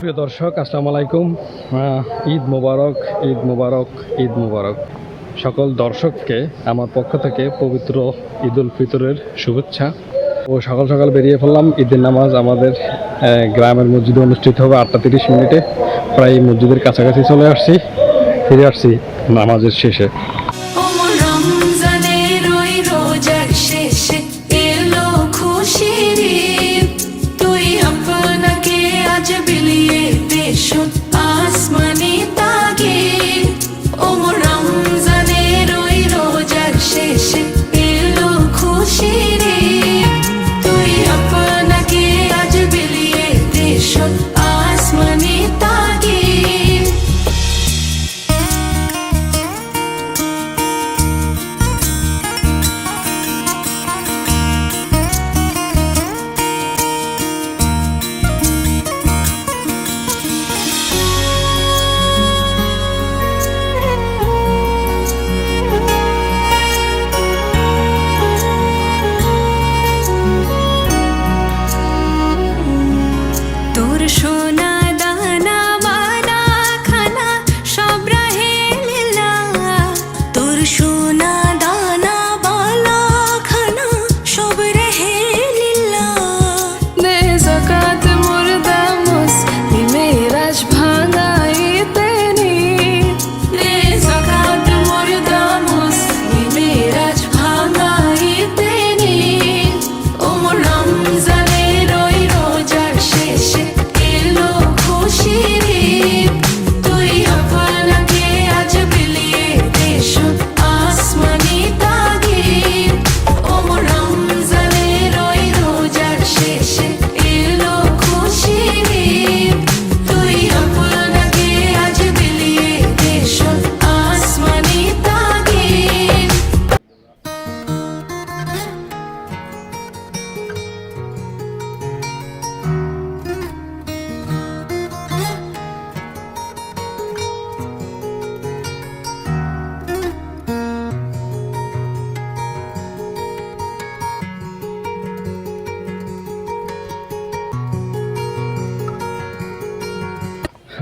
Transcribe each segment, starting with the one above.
প্রিয় দর্শক, আসসালামু আলাইকুম। ঈদ মোবারক ঈদ মোবারক ঈদ মোবারক। সকল দর্শককে আমার পক্ষ থেকে পবিত্র ঈদ উল ফিতরের শুভেচ্ছা। ও সকাল সকাল বেরিয়ে পড়লাম, ঈদের নামাজ আমাদের গ্রামের মসজিদে অনুষ্ঠিত হবে আটটা তিরিশ মিনিটে। প্রায় মসজিদের কাছাকাছি চলে আসছি, ফিরে আসছি নামাজের শেষে।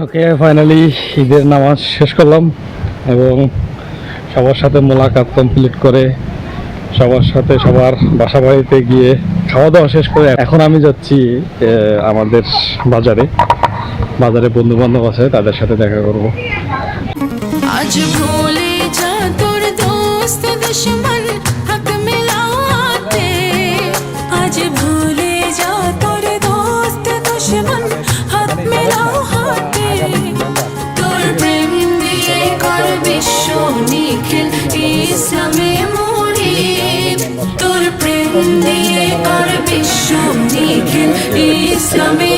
ওকে ফাইনালি ঈদের নামাজ শেষ করলাম এবং সবার সাথে মোলাকাত কমপ্লিট করে সবার সাথে সবার বাসা বাড়িতে গিয়ে খাওয়া দাওয়া শেষ করে এখন আমি যাচ্ছি আমাদের বাজারে। বাজারে বন্ধু বান্ধব আছে, তাদের সাথে দেখা করব। আজ ভুলে যা তোর দোস্ত দুশ্মন। ইসলামে মরি তোর প্রেম দিয়ে কর বিশ্ব নিখিল। ইসলামে